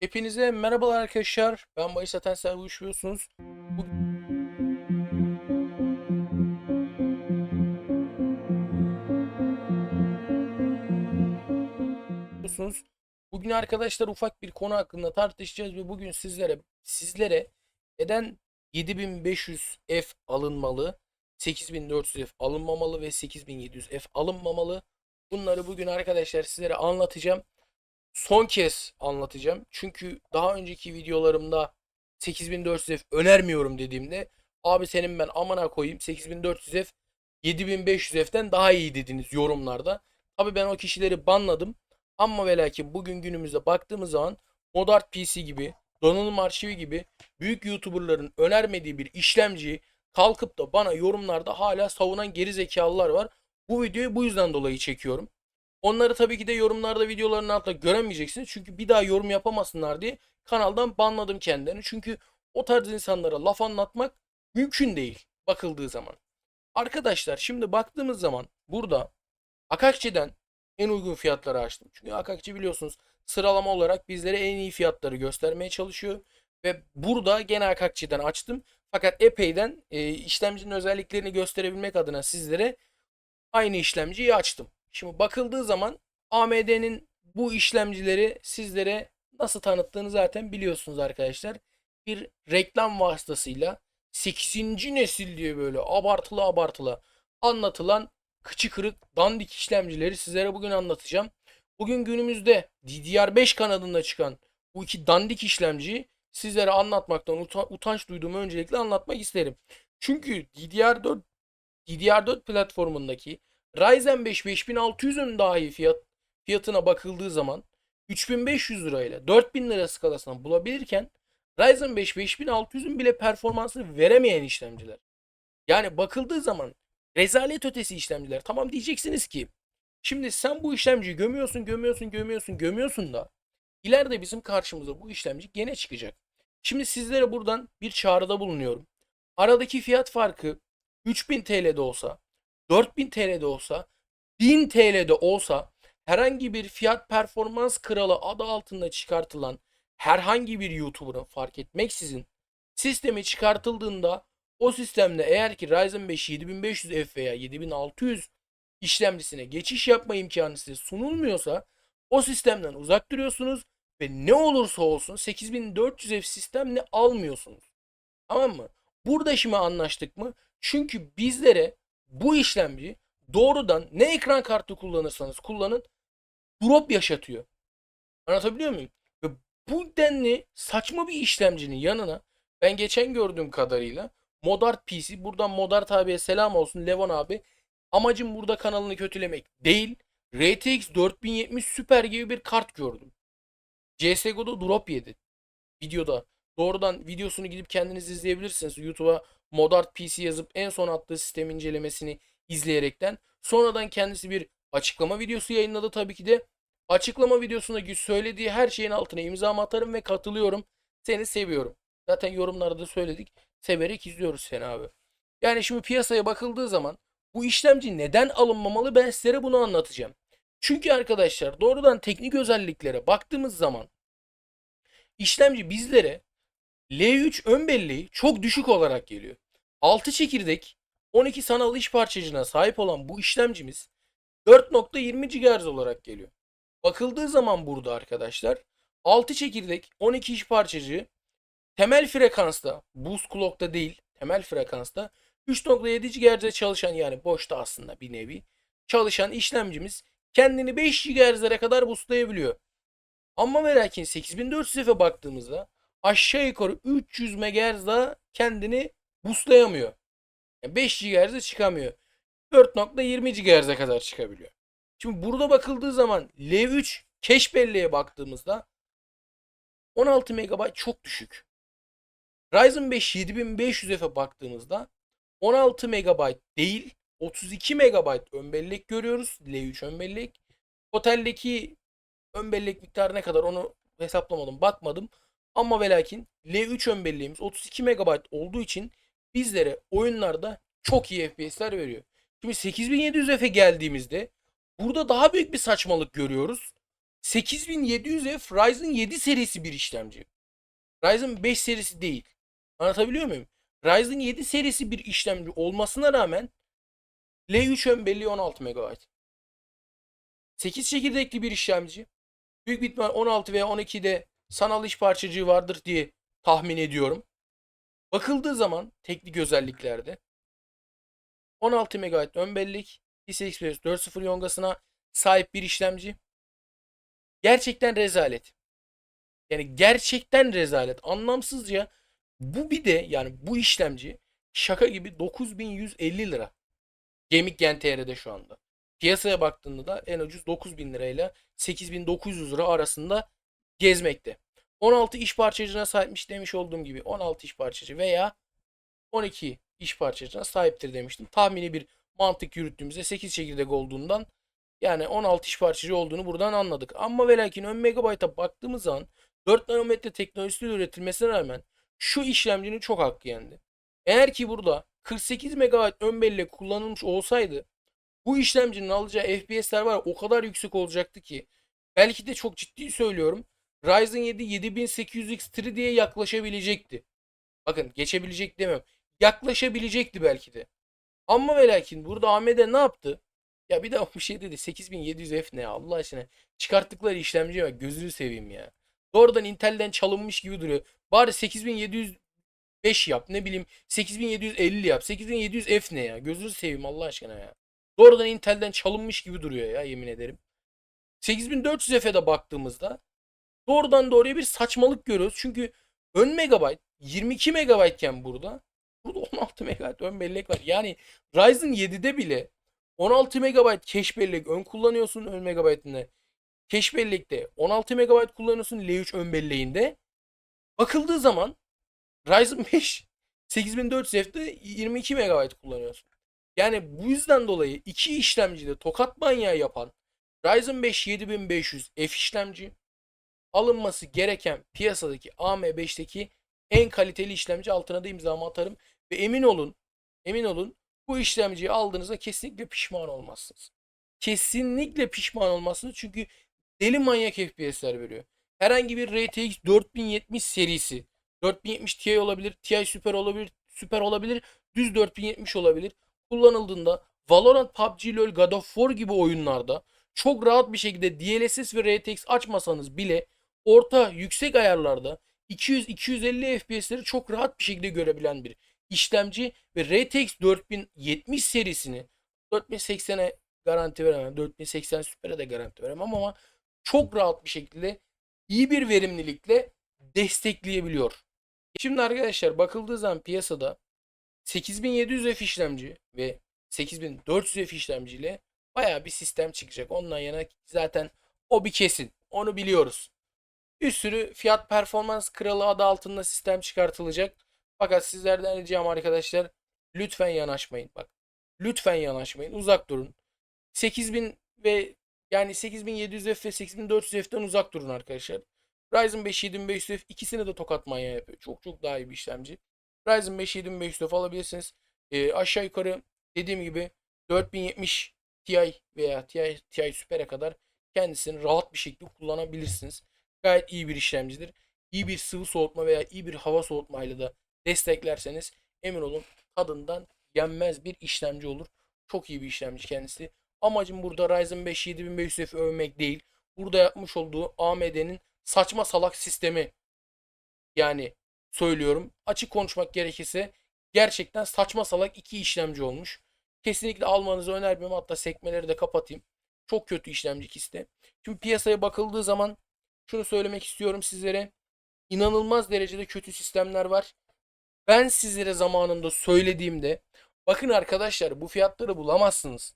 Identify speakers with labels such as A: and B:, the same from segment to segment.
A: Hepinize merhabalar arkadaşlar. Ben Bayis Atensel uyuşuyorsunuz. Bugün Bugün arkadaşlar ufak bir konu hakkında tartışacağız ve bugün sizlere sizlere neden 7500 F alınmalı, 8400 F alınmamalı ve 8700 F alınmamalı? Bunları bugün arkadaşlar sizlere anlatacağım son kez anlatacağım. Çünkü daha önceki videolarımda 8400F önermiyorum dediğimde abi senin ben amına koyayım 8400F 7500F'ten daha iyi dediniz yorumlarda. Tabi ben o kişileri banladım. Ama ve lakin bugün günümüzde baktığımız zaman Modart PC gibi, donanım arşivi gibi büyük YouTuber'ların önermediği bir işlemciyi kalkıp da bana yorumlarda hala savunan geri zekalılar var. Bu videoyu bu yüzden dolayı çekiyorum. Onları tabii ki de yorumlarda videoların altında göremeyeceksiniz. Çünkü bir daha yorum yapamasınlar diye kanaldan banladım kendilerini. Çünkü o tarz insanlara laf anlatmak mümkün değil bakıldığı zaman. Arkadaşlar şimdi baktığımız zaman burada Akakçi'den en uygun fiyatları açtım. Çünkü Akakçi biliyorsunuz sıralama olarak bizlere en iyi fiyatları göstermeye çalışıyor. Ve burada gene Akakçi'den açtım. Fakat epeyden e, işlemcinin özelliklerini gösterebilmek adına sizlere aynı işlemciyi açtım. Şimdi bakıldığı zaman AMD'nin bu işlemcileri sizlere nasıl tanıttığını zaten biliyorsunuz arkadaşlar. Bir reklam vasıtasıyla 8. nesil diye böyle abartılı abartılı anlatılan kıçı kırık dandik işlemcileri sizlere bugün anlatacağım. Bugün günümüzde DDR5 kanadında çıkan bu iki dandik işlemciyi sizlere anlatmaktan utanç duyduğumu öncelikle anlatmak isterim. Çünkü DDR4 DDR4 platformundaki Ryzen 5 5600'ün dahi fiyat fiyatına bakıldığı zaman 3500 lirayla 4000 lira skalasına bulabilirken Ryzen 5 5600'ün bile performansını veremeyen işlemciler. Yani bakıldığı zaman rezalet ötesi işlemciler. Tamam diyeceksiniz ki şimdi sen bu işlemciyi gömüyorsun, gömüyorsun, gömüyorsun, gömüyorsun da ileride bizim karşımıza bu işlemci gene çıkacak. Şimdi sizlere buradan bir çağrıda bulunuyorum. Aradaki fiyat farkı 3000 TL'de olsa 4000 TL'de olsa 1000 TL'de olsa herhangi bir fiyat performans kralı adı altında çıkartılan herhangi bir YouTuber'ın fark etmeksizin sistemi çıkartıldığında o sistemde eğer ki Ryzen 5 7500F veya 7600 işlemcisine geçiş yapma imkanı size sunulmuyorsa o sistemden uzak duruyorsunuz ve ne olursa olsun 8400F sistemle almıyorsunuz. Tamam mı? Burada şimdi anlaştık mı? Çünkü bizlere bu işlemci doğrudan ne ekran kartı kullanırsanız kullanın drop yaşatıyor. Anlatabiliyor muyum? Ve bu denli saçma bir işlemcinin yanına ben geçen gördüğüm kadarıyla Modart PC buradan Modart abiye selam olsun Levon abi. Amacım burada kanalını kötülemek değil. RTX 4070 Super gibi bir kart gördüm. CSGO'da drop yedi. Videoda. Doğrudan videosunu gidip kendiniz izleyebilirsiniz. YouTube'a Modart PC yazıp en son attığı sistem incelemesini izleyerekten sonradan kendisi bir açıklama videosu yayınladı tabii ki de. Açıklama videosunda söylediği her şeyin altına imza atarım ve katılıyorum. Seni seviyorum. Zaten yorumlarda söyledik. Severek izliyoruz seni abi. Yani şimdi piyasaya bakıldığı zaman bu işlemci neden alınmamalı ben sizlere bunu anlatacağım. Çünkü arkadaşlar doğrudan teknik özelliklere baktığımız zaman işlemci bizlere L3 ön belleği çok düşük olarak geliyor. 6 çekirdek 12 sanal iş parçacığına sahip olan bu işlemcimiz 4.20 GHz olarak geliyor. Bakıldığı zaman burada arkadaşlar 6 çekirdek 12 iş parçacığı temel frekansta boost clock'ta değil temel frekansta 3.7 GHz'e çalışan yani boşta aslında bir nevi çalışan işlemcimiz kendini 5 GHz'lere kadar boostlayabiliyor. Ama ve lakin 8400F'e baktığımızda aşağı yukarı 300 MHz daha kendini boostlayamıyor. Yani 5 GHz'e çıkamıyor. 4.20 GHz'e kadar çıkabiliyor. Şimdi burada bakıldığı zaman L3 cache belleğe baktığımızda 16 MB çok düşük. Ryzen 5 7500F'e baktığımızda 16 MB değil 32 MB ön bellek görüyoruz. L3 ön bellek. Oteldeki ön bellek miktarı ne kadar onu hesaplamadım bakmadım. Ama ve lakin L3 ön belleğimiz 32 MB olduğu için bizlere oyunlarda çok iyi FPS'ler veriyor. Şimdi 8700F'e geldiğimizde burada daha büyük bir saçmalık görüyoruz. 8700F Ryzen 7 serisi bir işlemci. Ryzen 5 serisi değil. Anlatabiliyor muyum? Ryzen 7 serisi bir işlemci olmasına rağmen L3 ön belleği 16 MB. 8 çekirdekli bir işlemci. Büyük bir ihtimal 16 veya 12'de sanal iş parçacığı vardır diye tahmin ediyorum. Bakıldığı zaman teknik özelliklerde 16 MB ön bellek, PCI Express 4.0 yongasına sahip bir işlemci. Gerçekten rezalet. Yani gerçekten rezalet. Anlamsızca bu bir de yani bu işlemci şaka gibi 9150 lira. Gemik Gen TR'de şu anda. Piyasaya baktığında da en ucuz 9000 lirayla 8900 lira arasında gezmekte. 16 iş parçacığına sahipmiş demiş olduğum gibi 16 iş parçacı veya 12 iş parçacığına sahiptir demiştim. Tahmini bir mantık yürüttüğümüzde 8 çekirdek olduğundan yani 16 iş parçacı olduğunu buradan anladık. Ama ve lakin ön megabayta baktığımız zaman 4 nanometre teknolojisiyle üretilmesine rağmen şu işlemcinin çok hakkı yendi. Eğer ki burada 48 MB ön bellek kullanılmış olsaydı bu işlemcinin alacağı FPS'ler var o kadar yüksek olacaktı ki belki de çok ciddi söylüyorum Ryzen 7 7800X3 diye yaklaşabilecekti. Bakın geçebilecek demem. Yaklaşabilecekti belki de. Ama ve lakin burada AMD ne yaptı? Ya bir de bir şey dedi 8700F ne ya Allah aşkına. Çıkarttıkları işlemciye bak gözünü seveyim ya. Doğrudan Intel'den çalınmış gibi duruyor. Bari 8705 yap ne bileyim 8750 yap. 8700F ne ya? Gözünü seveyim Allah aşkına ya. Doğrudan Intel'den çalınmış gibi duruyor ya yemin ederim. 8400F'e de baktığımızda doğrudan doğruya bir saçmalık görüyoruz. Çünkü ön megabayt 22 megabayt iken burada burada 16 megabayt ön bellek var. Yani Ryzen 7'de bile 16 megabayt cache bellek ön kullanıyorsun ön megabaytında. Cache bellekte 16 megabayt kullanıyorsun L3 ön belleğinde. Bakıldığı zaman Ryzen 5 8400F'de 22 megabayt kullanıyorsun. Yani bu yüzden dolayı iki işlemcide tokat manyağı yapan Ryzen 5 7500 F işlemci alınması gereken piyasadaki AM5'teki en kaliteli işlemci altına da imzamı atarım. Ve emin olun, emin olun bu işlemciyi aldığınızda kesinlikle pişman olmazsınız. Kesinlikle pişman olmazsınız çünkü deli manyak FPS'ler veriyor. Herhangi bir RTX 4070 serisi 4070 Ti olabilir, Ti Super olabilir, Super olabilir, düz 4070 olabilir. Kullanıldığında Valorant, PUBG, LoL, God of War gibi oyunlarda çok rahat bir şekilde DLSS ve RTX açmasanız bile orta yüksek ayarlarda 200-250 FPS'leri çok rahat bir şekilde görebilen bir işlemci ve RTX 4070 serisini 4080'e garanti veremem. 4080 Super'e de garanti veremem ama çok rahat bir şekilde iyi bir verimlilikle destekleyebiliyor. Şimdi arkadaşlar bakıldığı zaman piyasada 8700F işlemci ve 8400F işlemci ile baya bir sistem çıkacak. Ondan yana zaten o bir kesin. Onu biliyoruz. Bir sürü fiyat performans kralı adı altında sistem çıkartılacak. Fakat sizlerden ricam arkadaşlar lütfen yanaşmayın. Bak lütfen yanaşmayın. Uzak durun. 8000 ve yani 8700F ve 8400F'den uzak durun arkadaşlar. Ryzen 5 7500F ikisini de tokat manyağı yapıyor. Çok çok daha iyi bir işlemci. Ryzen 5 7500F alabilirsiniz. E, aşağı yukarı dediğim gibi 4070 Ti veya Ti, Ti Super'e kadar kendisini rahat bir şekilde kullanabilirsiniz. Gayet iyi bir işlemcidir. İyi bir sıvı soğutma veya iyi bir hava soğutmayla da desteklerseniz emin olun tadından yenmez bir işlemci olur. Çok iyi bir işlemci kendisi. Amacım burada Ryzen 5 7500F'i övmek değil. Burada yapmış olduğu AMD'nin saçma salak sistemi yani söylüyorum. Açık konuşmak gerekirse gerçekten saçma salak iki işlemci olmuş. Kesinlikle almanızı önermiyorum. Hatta sekmeleri de kapatayım. Çok kötü işlemci ikisi de. Şimdi piyasaya bakıldığı zaman şunu söylemek istiyorum sizlere. İnanılmaz derecede kötü sistemler var. Ben sizlere zamanında söylediğimde bakın arkadaşlar bu fiyatları bulamazsınız.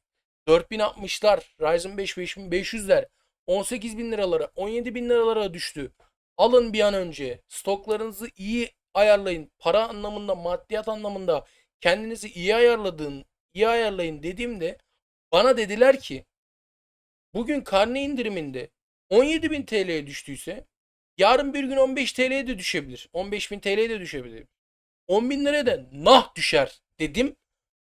A: 4060'lar, Ryzen 5 5500'ler 18 bin liralara, 17 bin liralara düştü. Alın bir an önce. Stoklarınızı iyi ayarlayın. Para anlamında, maddiyat anlamında kendinizi iyi ayarladığın, iyi ayarlayın dediğimde bana dediler ki bugün karne indiriminde 17.000 TL'ye düştüyse yarın bir gün 15 TL'ye de düşebilir. 15.000 TL'ye de düşebilir. 10.000 liraya da nah düşer dedim.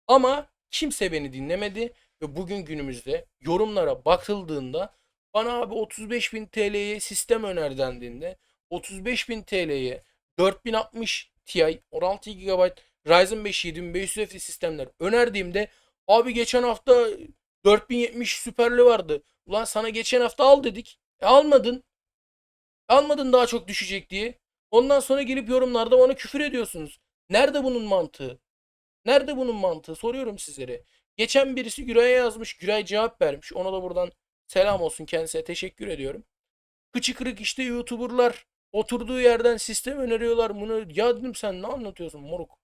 A: Ama kimse beni dinlemedi ve bugün günümüzde yorumlara bakıldığında Bana abi 35.000 TL'ye sistem öner dendiğinde 35.000 TL'ye 4060 Ti 16 GB Ryzen 5 7500 F sistemler önerdiğimde abi geçen hafta 4070 süperli vardı. Ulan sana geçen hafta al dedik. E almadın. Almadın daha çok düşecek diye. Ondan sonra gelip yorumlarda bana küfür ediyorsunuz. Nerede bunun mantığı? Nerede bunun mantığı? Soruyorum sizlere. Geçen birisi Güray'a yazmış. Güray cevap vermiş. Ona da buradan selam olsun kendisine teşekkür ediyorum. Kıçı kırık işte YouTuber'lar oturduğu yerden sistem öneriyorlar bunu. Ya dedim sen ne anlatıyorsun moruk?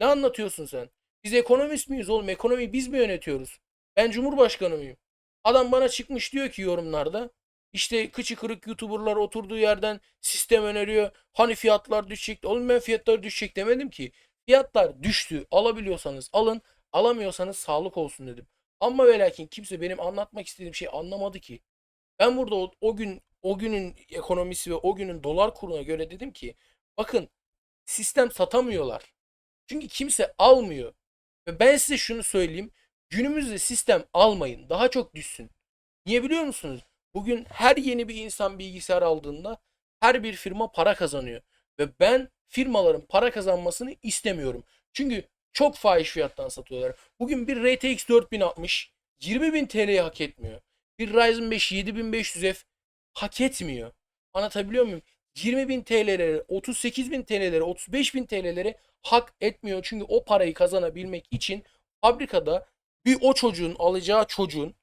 A: Ne anlatıyorsun sen? Biz ekonomist miyiz oğlum? Ekonomiyi biz mi yönetiyoruz? Ben Cumhurbaşkanı mıyım? Adam bana çıkmış diyor ki yorumlarda işte kıçı kırık YouTuber'lar oturduğu yerden sistem öneriyor. Hani fiyatlar düşecek? Oğlum ben fiyatlar düşecek demedim ki. Fiyatlar düştü. Alabiliyorsanız alın. Alamıyorsanız sağlık olsun dedim. Ama ve kimse benim anlatmak istediğim şeyi anlamadı ki. Ben burada o, o gün o günün ekonomisi ve o günün dolar kuruna göre dedim ki bakın sistem satamıyorlar. Çünkü kimse almıyor. Ve ben size şunu söyleyeyim. Günümüzde sistem almayın. Daha çok düşsün. Niye biliyor musunuz? Bugün her yeni bir insan bilgisayar aldığında her bir firma para kazanıyor. Ve ben firmaların para kazanmasını istemiyorum. Çünkü çok fahiş fiyattan satıyorlar. Bugün bir RTX 4060 20.000 TL'yi hak etmiyor. Bir Ryzen 5 7500F hak etmiyor. Anlatabiliyor muyum? 20.000 TL'lere, 38.000 TL'lere, 35.000 TL'lere hak etmiyor. Çünkü o parayı kazanabilmek için fabrikada bir o çocuğun alacağı çocuğun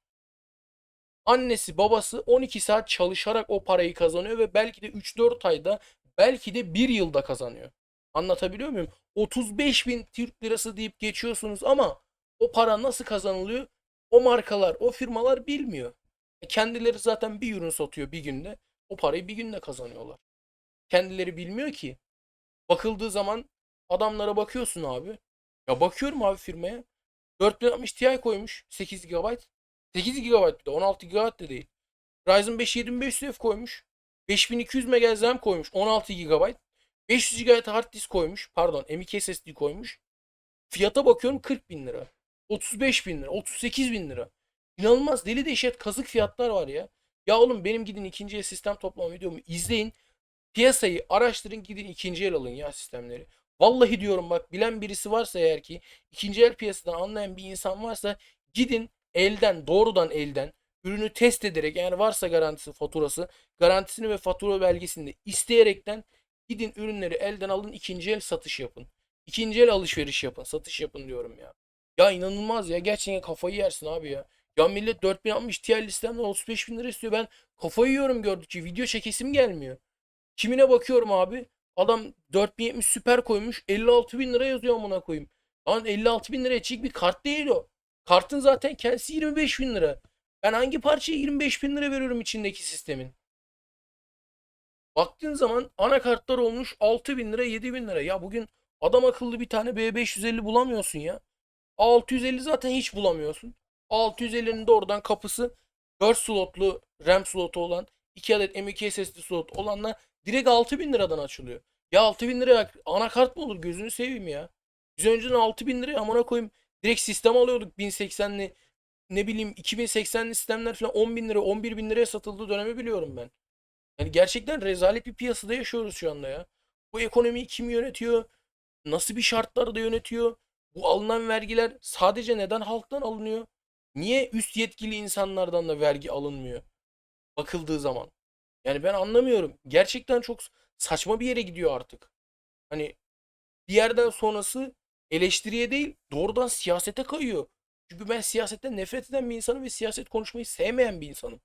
A: annesi babası 12 saat çalışarak o parayı kazanıyor ve belki de 3-4 ayda belki de 1 yılda kazanıyor. Anlatabiliyor muyum? 35 bin Türk lirası deyip geçiyorsunuz ama o para nasıl kazanılıyor? O markalar, o firmalar bilmiyor. E kendileri zaten bir ürün satıyor bir günde. O parayı bir günde kazanıyorlar. Kendileri bilmiyor ki. Bakıldığı zaman adamlara bakıyorsun abi. Ya bakıyorum abi firmaya. 4060 Ti koymuş 8 GB. 8 GB bir de 16 GB de değil. Ryzen 5 7500F koymuş. 5200 MHz RAM koymuş 16 GB. 500 GB hard disk koymuş. Pardon M.2 SSD koymuş. Fiyata bakıyorum 40 bin lira. 35 bin lira. 38 bin lira. İnanılmaz deli dehşet kazık fiyatlar var ya. Ya oğlum benim gidin ikinci el sistem toplama videomu izleyin. Piyasayı araştırın gidin ikinci el alın ya sistemleri. Vallahi diyorum bak bilen birisi varsa eğer ki ikinci el piyasadan anlayan bir insan varsa gidin elden doğrudan elden ürünü test ederek yani varsa garantisi faturası garantisini ve fatura belgesini de isteyerekten gidin ürünleri elden alın ikinci el satış yapın. İkinci el alışveriş yapın satış yapın diyorum ya. Ya inanılmaz ya gerçekten kafayı yersin abi ya. Ya millet 4060 Ti listemden 35 bin lira istiyor. Ben kafayı yiyorum gördükçe. Video çekesim gelmiyor. Kimine bakıyorum abi. Adam 4070 süper koymuş. 56 bin lira yazıyor amına koyayım. Lan 56 bin liraya çık bir kart değil o. Kartın zaten kendisi 25 bin lira. Ben hangi parçaya 25 bin lira veriyorum içindeki sistemin? Baktığın zaman anakartlar olmuş 6 bin lira 7 bin lira. Ya bugün adam akıllı bir tane B550 bulamıyorsun ya. 650 zaten hiç bulamıyorsun. 650'nin de oradan kapısı 4 slotlu RAM slotu olan 2 adet M.2 SSD slot olanla direkt 6000 liradan açılıyor. Ya 6000 liraya anakart mı olur gözünü seveyim ya. Biz önceden 6000 liraya amına koyayım direkt sistem alıyorduk 1080'li ne bileyim 2080'li sistemler falan 10 bin lira 11 bin liraya satıldığı dönemi biliyorum ben. Yani gerçekten rezalet bir piyasada yaşıyoruz şu anda ya. Bu ekonomiyi kim yönetiyor? Nasıl bir şartlarda yönetiyor? Bu alınan vergiler sadece neden halktan alınıyor? Niye üst yetkili insanlardan da vergi alınmıyor? Bakıldığı zaman. Yani ben anlamıyorum. Gerçekten çok saçma bir yere gidiyor artık. Hani bir yerden sonrası eleştiriye değil doğrudan siyasete kayıyor. Çünkü ben siyasetten nefret eden bir insanım ve siyaset konuşmayı sevmeyen bir insanım.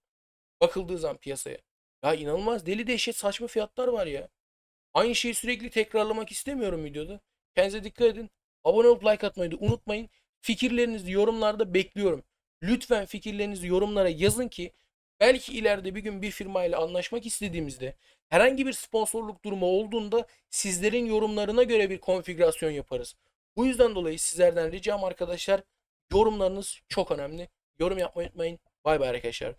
A: Bakıldığı zaman piyasaya. Ya inanılmaz deli dehşet saçma fiyatlar var ya. Aynı şeyi sürekli tekrarlamak istemiyorum videoda. Kendinize dikkat edin. Abone olup like atmayı da unutmayın. Fikirlerinizi yorumlarda bekliyorum. Lütfen fikirlerinizi yorumlara yazın ki belki ileride bir gün bir firmayla anlaşmak istediğimizde herhangi bir sponsorluk durumu olduğunda sizlerin yorumlarına göre bir konfigürasyon yaparız. Bu yüzden dolayı sizlerden ricam arkadaşlar yorumlarınız çok önemli. Yorum yapmayı unutmayın. Bay bay arkadaşlar.